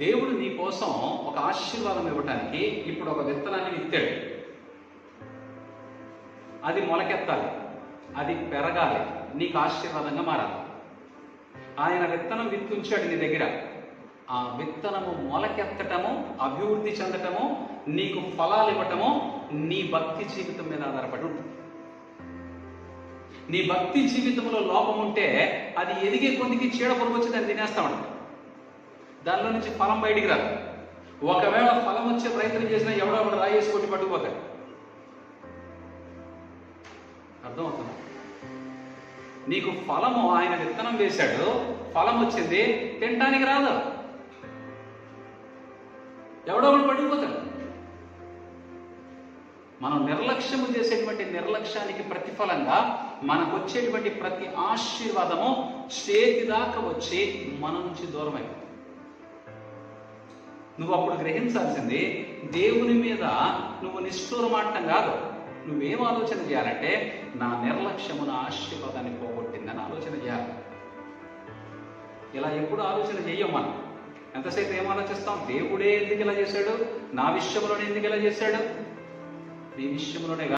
దేవుడు నీ కోసం ఒక ఆశీర్వాదం ఇవ్వటానికి ఇప్పుడు ఒక విత్తనాన్ని విత్తాడు. అది మొలకెత్తాలి. అది పెరగాలి. నీకు ఆశీర్వాదంగా మారాలి. ఆయన విత్తనం విత్తుంచాడు నీ దగ్గర. ఆ విత్తనము మొలకెత్తటము అభివృద్ధి చెందటము నీకు ఫలాలు ఇవ్వటము నీ భక్తి జీవితం మీద ఆధారపడి ఉంటుంది. నీ భక్తి జీవితంలో లోపం ఉంటే అది ఎదిగే కొద్దికి చీడ పొరుగు వచ్చి దాన్ని తినేస్తామంట దానిలో నుంచి ఫలం బయటికి రాదు. ఒకవేళ ఫలం వచ్చే ప్రయత్నం చేసినా ఎవడో ఒకటి రాయేసి కొట్టి పట్టుకుపోతాడు. అర్థమవుతుంది? నీకు ఫలము ఆయన విత్తనం వేశాడు ఫలం వచ్చింది తినటానికి రాదు. ఎవడో ఒకటి పట్టుకుపోతాడు. మనం నిర్లక్ష్యము చేసేటువంటి నిర్లక్ష్యానికి ప్రతిఫలంగా మనకు వచ్చేటువంటి ప్రతి ఆశీర్వాదము చేతి దాకా వచ్చి మన నుంచి దూరం అయిపోతుంది నువ్వు అప్పుడు గ్రహించాల్సింది దేవుని మీద నువ్వు నిష్ఠూరమాటం కాదు. నువ్వేం ఆలోచన చేయాలంటే నా నిర్లక్ష్యము నా ఆశీర్వాదాన్ని పోగొట్టిందని ఆలోచన చేయాలి. ఇలా ఎప్పుడు ఆలోచన చేయం మనం. ఎంతసేపు ఏం ఆలోచిస్తాం? దేవుడే ఎందుకు ఇలా చేశాడు? నా విషయంలోనే ఎందుకు ఇలా చేశాడు? నీ విషయంలోనే